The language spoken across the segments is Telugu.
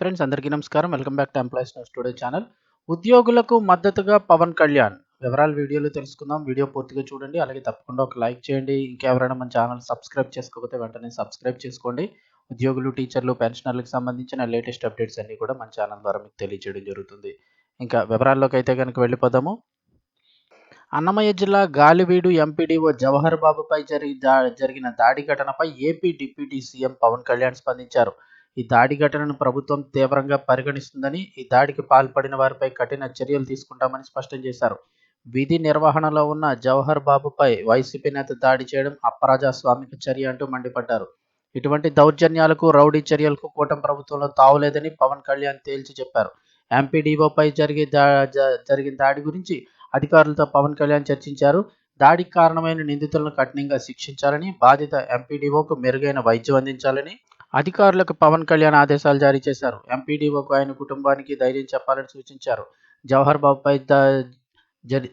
ఫ్రెండ్స్ అందరికీ నమస్కారం. Welcome back to employees news today channel. ఉద్యోగులకు మద్దతుగా పవన్ కళ్యాణ్. వివరాలు వీడియోలో తెలుసుకుందాం. వీడియో పూర్తిగా చూడండి. అలాగే తప్పకుండా ఒక లైక్ చేయండి. ఇంకెవరైనా మన ఛానల్ సబ్స్క్రైబ్ చేసుకోకపోతే వెంటనే సబ్స్క్రైబ్ చేసుకోండి. ఉద్యోగులు టీచర్లు పెన్షనర్లకు సంబంధించిన లేటెస్ట్ అప్డేట్స్ అన్ని కూడా మన ఛానల్ ద్వారా మీకు తెలియజేయడం జరుగుతుంది. ఇంకా వివరాల్లోకి అయితే కనుక వెళ్ళిపోదాము. అన్నమయ్య జిల్లా గాలివీడు ఎంపీడీఓ జవహర్ బాబుపై జరిగి దా- జరిగిన దాడి ఘటనపై AP deputy CM Pawan Kalyan స్పందించారు. ఈ దాడి ఘటనను ప్రభుత్వం తీవ్రంగా పరిగణిస్తుందని ఈ దాడికి పాల్పడిన వారిపై కఠిన చర్యలు తీసుకుంటామని స్పష్టం చేశారు. విధి నిర్వహణలో ఉన్న జవహర్ బాబుపై వైసీపీ నేత దాడి చేయడం అప్రజాస్వామిక చర్య అంటూ మండిపడ్డారు. ఇటువంటి దౌర్జన్యాలకు రౌడీ చర్యలకు కూటమి ప్రభుత్వంలో తావులేదని పవన్ కళ్యాణ్ తేల్చి చెప్పారు. ఎంపీడీఓపై జరిగే జ- జరిగిన దాడి గురించి అధికారులతో పవన్ కళ్యాణ్ చర్చించారు. దాడికి కారణమైన నిందితులను కఠినంగా శిక్షించాలని బాధిత ఎంపీడీఓకు మెరుగైన వైద్యం అందించాలని అధికారులకు పవన్ కళ్యాణ్ ఆదేశాలు జారీ చేశారు. ఎంపీడీఓకు ఆయన కుటుంబానికి ధైర్యం చెప్పాలని సూచించారు. జవహర్ బాబుపై దా-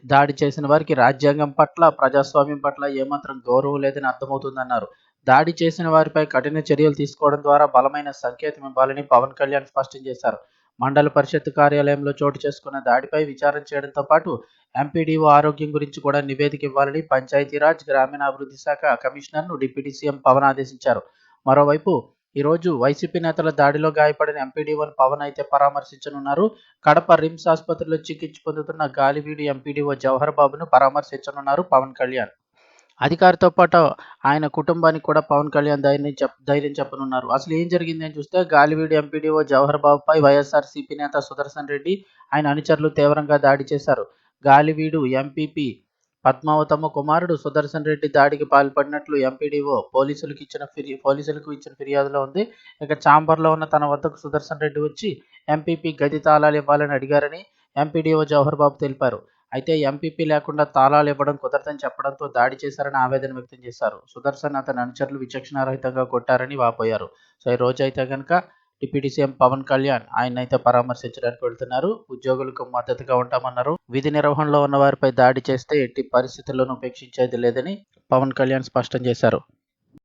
దాడి చేసిన వారికి రాజ్యాంగం పట్ల ప్రజాస్వామ్యం పట్ల ఏమాత్రం గౌరవం లేదని అర్థమవుతుందన్నారు. దాడి చేసిన వారిపై కఠిన చర్యలు తీసుకోవడం ద్వారా బలమైన సంకేతం ఇవ్వాలని పవన్ కళ్యాణ్ స్పష్టం చేశారు. మండల పరిషత్ కార్యాలయంలో చోటు చేసుకున్న దాడిపై విచారణ చేయడంతో పాటు ఎంపీడీఓ ఆరోగ్యం గురించి కూడా నివేదిక ఇవ్వాలని పంచాయతీరాజ్ గ్రామీణాభివృద్ధి శాఖ కమిషనర్ను డిప్యూటీ సీఎం పవన్ ఆదేశించారు. మరోవైపు ఈరోజు వైసీపీ నేతల దాడిలో గాయపడిన ఎంపీడీఓను పవన్ అయితే పరామర్శించనున్నారు. కడప రిమ్స్ ఆసుపత్రిలో చికిత్స పొందుతున్న గాలివీడు ఎంపీడీఓ జవహర్ బాబును పరామర్శించనున్నారు పవన్ కళ్యాణ్. అధికారితో పాటు ఆయన కుటుంబానికి కూడా పవన్ కళ్యాణ్ ధైర్యం చెప్ ధైర్యం చెప్పనున్నారు. అసలు ఏం జరిగింది అని చూస్తే గాలివీడు ఎంపీడీఓ జవహర్ బాబుపై వైఎస్ఆర్ సిపి నేత సుదర్శన్ రెడ్డి ఆయన అనుచరులు తీవ్రంగా దాడి చేశారు. గాలివీడు ఎంపీపీ పద్మావతమ్మ కుమారుడు సుదర్శన్ రెడ్డి దాడికి పాల్పడినట్లు ఎంపీడీఓ పోలీసులకు ఇచ్చిన ఫిర్యా పోలీసులకు ఇచ్చిన ఫిర్యాదులో ఉంది. ఇక ఛాంబర్లో ఉన్న తన వద్దకు సుదర్శన్ రెడ్డి వచ్చి ఎంపీపీ గది తాళాలు ఇవ్వాలని అడిగారని ఎంపీడీఓ జవహర్ బాబు తెలిపారు. అయితే ఎంపీపీ లేకుండా తాళాలు ఇవ్వడం కుదరదని చెప్పడంతో దాడి చేశారని ఆవేదన వ్యక్తం చేశారు. సుదర్శన్ అతని అనుచరులు విచక్షణారహితంగా కొట్టారని వాపోయారు. సో ఈ రోజు అయితే కనుక డిప్యూటీ సీఎం పవన్ కళ్యాణ్ ఆయన అయితే పరామర్శించడానికి వెళ్తున్నారు. ఉద్యోగులకు మద్దతుగా ఉంటామన్నారు. విధి నిర్వహణలో ఉన్న వారిపై దాడి చేస్తే ఎట్టి పరిస్థితుల్లోనూ ఉపేక్షించేది లేదని పవన్ కళ్యాణ్ స్పష్టం చేశారు.